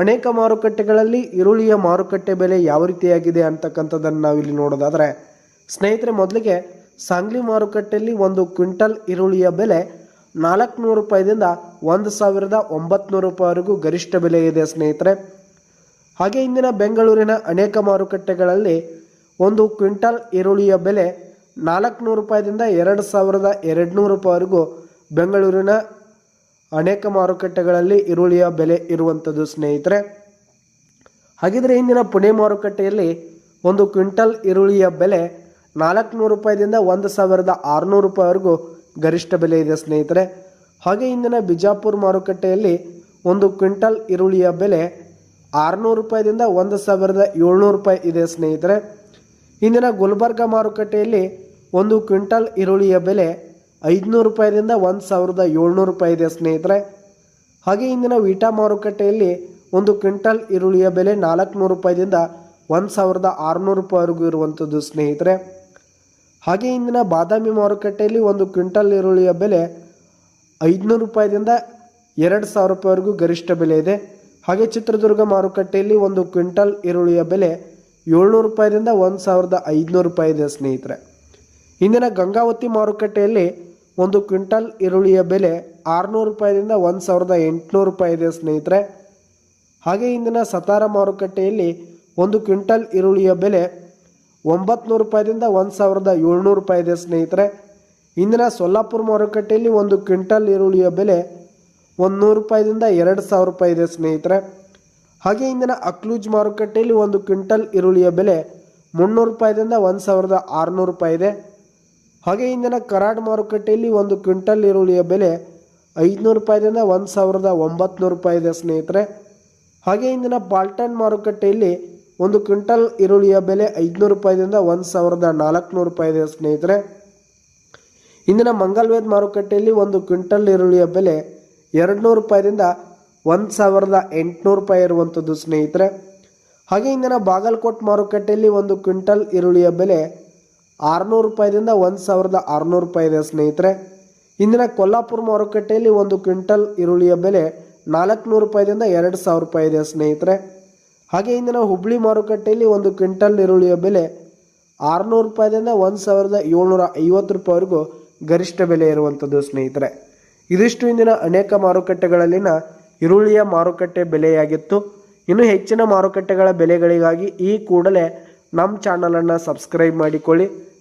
ಅನೇಕ ಮಾರುಕಟ್ಟೆಗಳಲ್ಲಿ ಈರುಳ್ಳಿಯ ಮಾರುಕಟ್ಟೆ ಬೆಲೆ ಯಾವ ರೀತಿಯಾಗಿದೆ ಅಂತಕ್ಕಂಥದ್ದನ್ನು ನಾವಿಲ್ಲಿ ನೋಡೋದಾದರೆ, ಸ್ನೇಹಿತರೆ, ಮೊದಲಿಗೆ ಸಾಂಗ್ಲಿ ಮಾರುಕಟ್ಟೆಯಲ್ಲಿ ಒಂದು ಕ್ವಿಂಟಲ್ ಈರುಳ್ಳಿಯ ಬೆಲೆ ನಾಲ್ಕುನೂರು ರೂಪಾಯಿದಿಂದ ಒಂದು ಸಾವಿರದ ಒಂಬತ್ನೂರು ರೂಪಾಯಿವರೆಗೂ ಗರಿಷ್ಠ ಬೆಲೆ ಇದೆ, ಸ್ನೇಹಿತರೆ. ಹಾಗೆ ಇಂದಿನ ಬೆಂಗಳೂರಿನ ಅನೇಕ ಮಾರುಕಟ್ಟೆಗಳಲ್ಲಿ ಒಂದು ಕ್ವಿಂಟಲ್ ಈರುಳ್ಳಿಯ ಬೆಲೆ ನಾಲ್ಕುನೂರು ರೂಪಾಯಿದಿಂದ ಎರಡು ಸಾವಿರದ ಎರಡುನೂರು ರೂಪಾಯಿವರೆಗೂ ಬೆಂಗಳೂರಿನ ಅನೇಕ ಮಾರುಕಟ್ಟೆಗಳಲ್ಲಿ ಈರುಳ್ಳಿಯ ಬೆಲೆ ಇರುವಂಥದ್ದು, ಸ್ನೇಹಿತರೆ. ಹಾಗಿದ್ರೆ ಇಂದಿನ ಪುಣೆ ಮಾರುಕಟ್ಟೆಯಲ್ಲಿ ಒಂದು ಕ್ವಿಂಟಲ್ ಈರುಳ್ಳಿಯ ಬೆಲೆ ನಾಲ್ಕುನೂರು ರೂಪಾಯಿದಿಂದ ಒಂದು ಸಾವಿರದ ಆರುನೂರು ರೂಪಾಯಿವರೆಗೂ ಗರಿಷ್ಠ ಬೆಲೆ ಇದೆ, ಸ್ನೇಹಿತರೆ. ಹಾಗೆ ಇಂದಿನ ಬಿಜಾಪುರ ಮಾರುಕಟ್ಟೆಯಲ್ಲಿ ಒಂದು ಕ್ವಿಂಟಲ್ ಈರುಳ್ಳಿಯ ಬೆಲೆ ಆರುನೂರು ರೂಪಾಯಿದಿಂದ ಒಂದು ಸಾವಿರದ ಏಳ್ನೂರು ರೂಪಾಯಿ ಇದೆ, ಸ್ನೇಹಿತರೆ. ಇಂದಿನ ಗುಲ್ಬರ್ಗ ಮಾರುಕಟ್ಟೆಯಲ್ಲಿ ಒಂದು ಕ್ವಿಂಟಲ್ ಈರುಳ್ಳಿಯ ಬೆಲೆ ಐದುನೂರು ರೂಪಾಯಿದಿಂದ ಒಂದು ಸಾವಿರದ ಏಳ್ನೂರು ರೂಪಾಯಿ ಇದೆ ಸ್ನೇಹಿತರೆ. ಹಾಗೆ ಇಂದಿನ ವೀಟಾ ಮಾರುಕಟ್ಟೆಯಲ್ಲಿ ಒಂದು ಕ್ವಿಂಟಲ್ ಈರುಳ್ಳಿಯ ಬೆಲೆ ನಾಲ್ಕುನೂರು ರೂಪಾಯಿದಿಂದ ಒಂದು ಸಾವಿರದ ಆರುನೂರು ರೂಪಾಯಿವರೆಗೂ ಇರುವಂಥದ್ದು ಸ್ನೇಹಿತರೆ. ಹಾಗೆ ಇಂದಿನ ಬಾದಾಮಿ ಮಾರುಕಟ್ಟೆಯಲ್ಲಿ ಒಂದು ಕ್ವಿಂಟಲ್ ಈರುಳ್ಳಿಯ ಬೆಲೆ ಐದುನೂರು ರೂಪಾಯಿದಿಂದ ಎರಡು ಸಾವಿರ ರೂಪಾಯಿವರೆಗೂ ಗರಿಷ್ಠ ಬೆಲೆ ಇದೆ. ಹಾಗೆ ಚಿತ್ರದುರ್ಗ ಮಾರುಕಟ್ಟೆಯಲ್ಲಿ ಒಂದು ಕ್ವಿಂಟಲ್ ಈರುಳ್ಳಿಯ ಬೆಲೆ ಏಳ್ನೂರು ರೂಪಾಯಿದಿಂದ ಒಂದು ಸಾವಿರದ ಐದುನೂರು ರೂಪಾಯಿ ಇದೆ ಸ್ನೇಹಿತರೆ. ಇಂದಿನ ಗಂಗಾವತಿ ಮಾರುಕಟ್ಟೆಯಲ್ಲಿ ಒಂದು ಕ್ವಿಂಟಲ್ ಈರುಳ್ಳಿಯ ಬೆಲೆ ಆರುನೂರು ರೂಪಾಯಿದಿಂದ ಒಂದು ಸಾವಿರದ ಎಂಟುನೂರು ರೂಪಾಯಿ ಇದೆ ಸ್ನೇಹಿತರೆ. ಹಾಗೆ ಇಂದಿನ ಸತಾರ ಮಾರುಕಟ್ಟೆಯಲ್ಲಿ ಒಂದು ಕ್ವಿಂಟಲ್ ಈರುಳ್ಳಿಯ ಬೆಲೆ ಒಂಬತ್ತು ರೂಪಾಯಿದಿಂದ ಒಂದು ಸಾವಿರದ ಏಳ್ನೂರು ರೂಪಾಯಿ ಇದೆ ಸ್ನೇಹಿತರೆ. ಇಂದಿನ ಸೊಲ್ಲಾಪುರ ಮಾರುಕಟ್ಟೆಯಲ್ಲಿ ಒಂದು ಕ್ವಿಂಟಲ್ ಈರುಳ್ಳಿಯ ಬೆಲೆ ಒಂದು ನೂರು ರೂಪಾಯಿದಿಂದ ಎರಡು ಸಾವಿರ ರೂಪಾಯಿ ಇದೆ ಸ್ನೇಹಿತರೆ. ಹಾಗೆ ಇಂದಿನ ಅಕ್ಲೂಜ್ ಮಾರುಕಟ್ಟೆಯಲ್ಲಿ ಒಂದು ಕ್ವಿಂಟಲ್ ಈರುಳ್ಳಿಯ ಬೆಲೆ ಮುನ್ನೂರು ರೂಪಾಯಿದಿಂದ ಒಂದು ಸಾವಿರದ ಆರುನೂರು ರೂಪಾಯಿ ಇದೆ ಹಾಗೆ ಇಂದಿನ ಕರಾಡ್ ಮಾರುಕಟ್ಟೆಯಲ್ಲಿ ಒಂದು ಕ್ವಿಂಟಲ್ ಈರುಳ್ಳಿಯ ಬೆಲೆ ಐದುನೂರು ರೂಪಾಯಿದಿಂದ ಒಂದು ಸಾವಿರದ ಒಂಬತ್ತು ರೂಪಾಯಿ ಇದೆ ಸ್ನೇಹಿತರೆ. ಹಾಗೆ ಇಂದಿನ ಪಾಲ್ಟನ್ ಮಾರುಕಟ್ಟೆಯಲ್ಲಿ ಒಂದು ಕ್ವಿಂಟಲ್ ಈರುಳ್ಳಿಯ ಬೆಲೆ ಐದುನೂರು ರೂಪಾಯಿದಿಂದ ಒಂದು ಸಾವಿರದ ನಾಲ್ಕುನೂರು ರೂಪಾಯಿ ಇದೆ ಸ್ನೇಹಿತರೆ. ಇಂದಿನ ಮಂಗಲ್ವೇದ್ ಮಾರುಕಟ್ಟೆಯಲ್ಲಿ ಒಂದು ಕ್ವಿಂಟಲ್ ಈರುಳ್ಳಿಯ ಬೆಲೆ ಎರಡುನೂರು ರೂಪಾಯಿದಿಂದ ಒಂದು ಸಾವಿರದ ಎಂಟುನೂರು ರೂಪಾಯಿ ಇರುವಂಥದ್ದು ಸ್ನೇಹಿತರೆ. ಹಾಗೆ ಇಂದಿನ ಬಾಗಲಕೋಟ್ ಮಾರುಕಟ್ಟೆಯಲ್ಲಿ ಒಂದು ಕ್ವಿಂಟಲ್ ಈರುಳ್ಳಿಯ ಬೆಲೆ ಆರುನೂರು ರೂಪಾಯಿದಿಂದ ಒಂದು ಸಾವಿರದ ಆರುನೂರು ರೂಪಾಯಿ ಇದೆ ಸ್ನೇಹಿತರೆ. ಇಂದಿನ ಕೊಲ್ಲಾಪುರ ಮಾರುಕಟ್ಟೆಯಲ್ಲಿ ಒಂದು ಕ್ವಿಂಟಲ್ ಈರುಳ್ಳಿಯ ಬೆಲೆ ನಾಲ್ಕುನೂರು ರೂಪಾಯಿದಿಂದ ಎರಡು ಸಾವಿರ ರೂಪಾಯಿ ಇದೆ ಸ್ನೇಹಿತರೆ. ಹಾಗೆ ಇಂದಿನ ಹುಬ್ಳಿ ಮಾರುಕಟ್ಟೆಯಲ್ಲಿ ಒಂದು ಕ್ವಿಂಟಲ್ ಈರುಳ್ಳಿಯ ಬೆಲೆ ಆರುನೂರು ರೂಪಾಯಿದಿಂದ ಒಂದು ಸಾವಿರದ ಏಳ್ನೂರ ಐವತ್ತು ರೂಪಾಯಿವರೆಗೂ ಗರಿಷ್ಠ ಬೆಲೆ ಇರುವಂಥದ್ದು, ಸ್ನೇಹಿತರೆ. ಇದಿಷ್ಟು ಇಂದಿನ ಅನೇಕ ಮಾರುಕಟ್ಟೆಗಳಲ್ಲಿನ ಈರುಳ್ಳಿಯ ಮಾರುಕಟ್ಟೆ ಬೆಲೆಯಾಗಿತ್ತು. ಇನ್ನು ಹೆಚ್ಚಿನ ಮಾರುಕಟ್ಟೆಗಳ ಬೆಲೆಗಳಿಗಾಗಿ ಈ ಕೂಡಲೇ ನಮ್ಮ ಚಾನಲನ್ನು ಸಬ್ಸ್ಕ್ರೈಬ್ ಮಾಡಿಕೊಳ್ಳಿ.